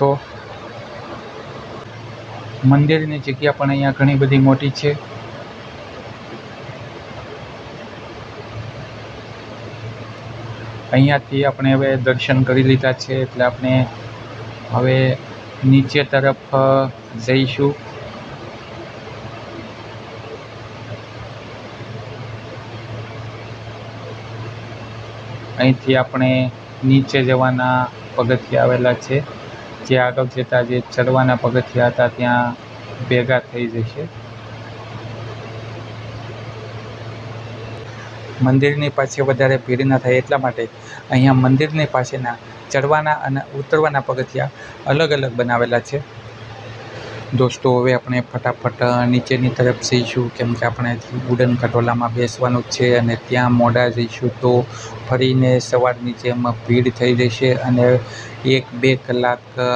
છો? મંદિરની જગ્યા પણ અહીંયા ઘણી બધી મોટી છે. અહીંયાથી આપણે હવે દર્શન કરી લીધા છે એટલે આપણે હવે નીચે તરફ જઈશું. અહીંથી આપણે નીચે જવાના પગથિયા આવેલા છે. જે આગળ જતાં જે ચડવાના પગથિયા હતા, ત્યાં ભેગા થઈ જશે. મંદિરની પાસે વધારે ભીડ ના થાય એટલા માટે અહીંયા મંદિરની પાસેના ચડવાના અને ઉતરવાના પગથિયા અલગ અલગ બનાવેલા છે. દોસ્તો, હવે આપણે ફટાફટ નીચેની તરફ જઈશું, કેમ કે આપણે ઉડન કટોલામાં બેસવાનું જ છે અને ત્યાં મોડા જઈશું તો ફરીને સવારની જેમ ભીડ થઈ જશે અને એક બે કલાક